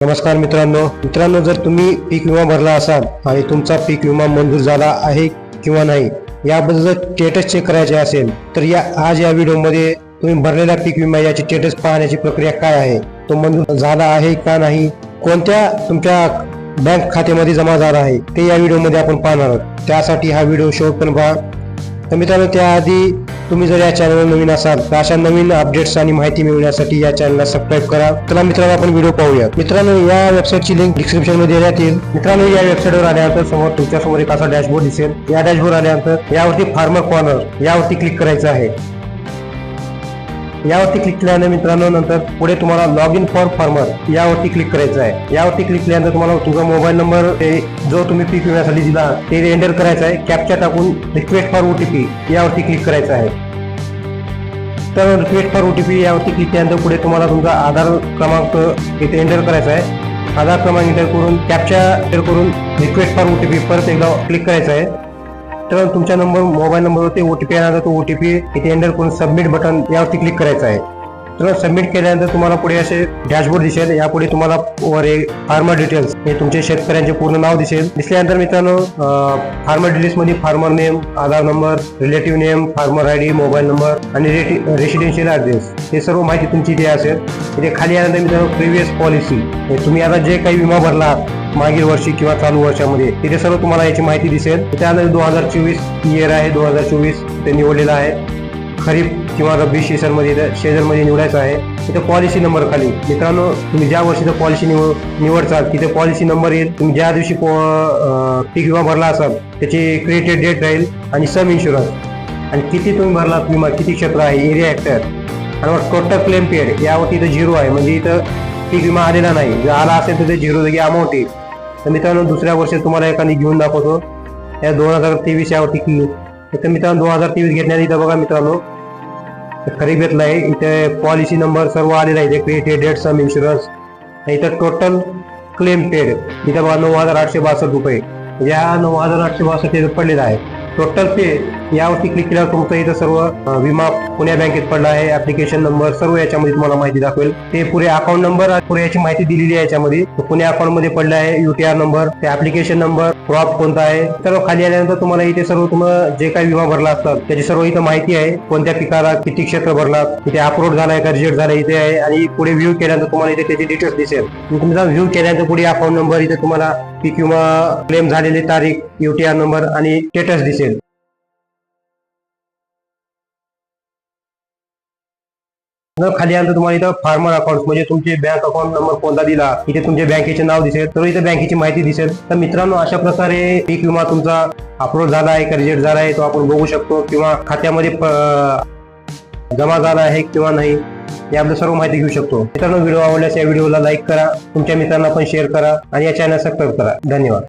नमस्कार मित्रांनो. मित्रांनो जर तुम्ही पीक विमा भरला असाल आणि तुमचा पीक विमा मंजूर झाला आहे किंवा नाही याबद्दल जर स्टेटस चेक करायचे असेल तर या आज या व्हिडिओमध्ये तुम्ही भरलेला पीक विमा याची स्टेटस पाहण्याची प्रक्रिया काय आहे? तो मंजूर झाला आहे का नाही? कोणत्या तुमच्या बँक खात्यामध्ये जमा झाला आहे? ते या व्हिडिओमध्ये आपण पाहणार आहोत. त्यासाठी हा व्हिडिओ शेवटपर्यंत पहा. तर मित्रांनो त्याआधी तुम्ही जर या चॅनलवर नवीन असाल तर अशा नवीन अपडेट्स आणि माहिती मिळवण्यासाठी या चॅनलला सबस्क्राईब करा. चला मित्रांनो आपण व्हिडिओ पाहूया. मित्रांनो या वेबसाईटची लिंक डिस्क्रिप्शनमध्ये देण्यात येईल. मित्रांनो या वेबसाईटवर आल्यानंतर समोर तुमच्यासमोर एक असा डॅशबोर्ड दिसेल. या डॅशबोर्ड आल्यानंतर यावरती फार्मर कॉर्नर यावरती क्लिक करायचं आहे. यावरती क्लिक केल्यानंतर मित्रांनो नंतर पुढे तुम्हाला लॉग इन फॉर फार्मर यावरती क्लिक करायचं आहे. यावरती क्लिक केल्यानंतर तुम्हाला तुमचा मोबाईल नंबर जो तुम्ही पीक विम्यासाठी दिला ते एंटर करायचं आहे. कॅपच्या टाकून रिक्वेस्ट फॉर ओटीपी यावरती क्लिक करायचं आहे. तर रिक्वेस्ट फॉर ओटीपी यावरती क्लिक केल्यानंतर पुढे तुम्हाला तुमचा आधार क्रमांक इथे एंटर करायचा आहे. आधार क्रमांक एंटर करून कॅपच्या एंटर करून रिक्वेस्ट फॉर ओटीपी परत एकदा क्लिक करायचं आहे. तर तुमच्या नंबर मोबाईल नंबरवरती ओटीपी येणार तो ओटीपी इथे एंटर करून सबमिट बटन यावरती क्लिक करायचं आहे. तर सबमिट केल्यानंतर तुम्हाला पुढे असे डॅशबोर्ड दिसेल यापुढे तुम्हाला वर एक फार्मर डिटेल्स हे तुमचे शेतकऱ्यांचे पूर्ण नाव दिसेल. दिसल्यानंतर मित्रांनो फार्मर डिटेल्समध्ये farmer name Aadhaar number relative name farmer I D mobile number आणि रेसिडेन्शियल ऍड्रेस हे सर्व माहिती तुमची इथे असेल. इथे खाली आल्यानंतर मित्रांनो प्रिव्हियस पॉलिसी तुम्ही आता जे काही विमा भरला आहात मागील वर्षी किंवा चालू वर्षामध्ये. तिथे सर्व तुम्हाला याची माहिती दिसेल. त्यानंतर दोन हजार चोवीस इयर आहे. दोन हजार चोवीस ते निवडलेलं आहे. खरीप किंवा रब्बी सीझनमध्ये मध्ये निवडायचं आहे. तिथे पॉलिसी नंबर खाली. मित्रांनो तुम्ही ज्या वर्षीचं पॉलिसी निवड निवडचाल तिथे पॉलिसी नंबर येईल. तुम्ही ज्या दिवशी पीक विमा भरला असाल त्याची क्रिएटेड डेट राहील आणि सम इन्शुरन्स आणि किती तुम्ही भरला विमा किती क्षेत्र आहे एरिया ऍक्टर आणि टोटल क्लेम पेड यावरती इथं झिरो आहे. म्हणजे इथं पीक विमा आलेला नाही. जर आला असेल तर ते झिरो जागी अमाऊंट येईल. तर मित्रांनो दुसऱ्या वर्षी तुम्हाला एखादी घेऊन दाखवतो. या दोन हजार तेवीस यावरती क्लिक तर मित्रांनो दोन हजार तेवीस घेतल्याने इथं बघा मित्रांनो खरी खरीप आहे इथे पॉलिसी नंबर सर्व आलेला आहे. इथे क्रिएटेड डेट सम इन्शुरन्स इथं टोटल क्लेम पेड इथं बघा नऊ हजार आठशे बासष्ट रुपये. या नऊ हजार आठशे बासष्ट पडलेला आहे. टोटल पे यावरती क्लिक केल्यावर तुमचं इथं सर्व विमा पुण्या बँकेत पडला आहे. ऍप्लिकेशन नंबर सर्व याच्यामध्ये तुम्हाला माहिती दाखवेल. ते पुरे अकाउंट नंबर पुरे याची माहिती दिलेली आहे याच्यामध्ये. पुणे अकाउंटमध्ये पडला आहे युटीआर नंबर ते ऍप्लिकेशन नंबर क्रॉप कोणता आहे सर्व खाली आल्यानंतर तुम्हाला इथे सर्व तुम्हाला जे काही विमा भरला असतात त्याची सर्व इथं माहिती आहे. कोणत्या पिकाला किती क्षेत्र भरला इथे अप्रोड झालाय का रिजेक्ट झाला इथे आहे. आणि पुढे व्ह्यू केल्यानंतर तुम्हाला इथे त्याची डिटेल्स दिसेल. तुमचा व्ह्यू केल्यानंतर पुढे अकाउंट नंबर इथे तुम्हाला की किंवा क्लेम झालेली तारीख युटीआर नंबर आणि स्टेटस दिसेल. खाली आलं तर तुम्हाला इथं फार्मर अकाउंट म्हणजे तुमचे बँक अकाउंट नंबर कोणता दिला इथे तुमचे बँकेचे नाव दिसेल तर इथे बँकेची माहिती दिसेल. तर मित्रांनो अशा प्रकारे पीक विमा तुमचा अपलोड झाला आहे का रिजेक्ट झाला आहे तो आपण बघू शकतो किंवा खात्यामध्ये जमा झाला आहे किंवा नाही. याबद्दल सर्व माहिती घेऊ शकतो. मित्रांनो व्हिडिओ आवडल्यास या व्हिडिओला लाईक करा. तुमच्या मित्रांना पण शेअर करा आणि या चॅनल सबस्क्राईब करा. धन्यवाद.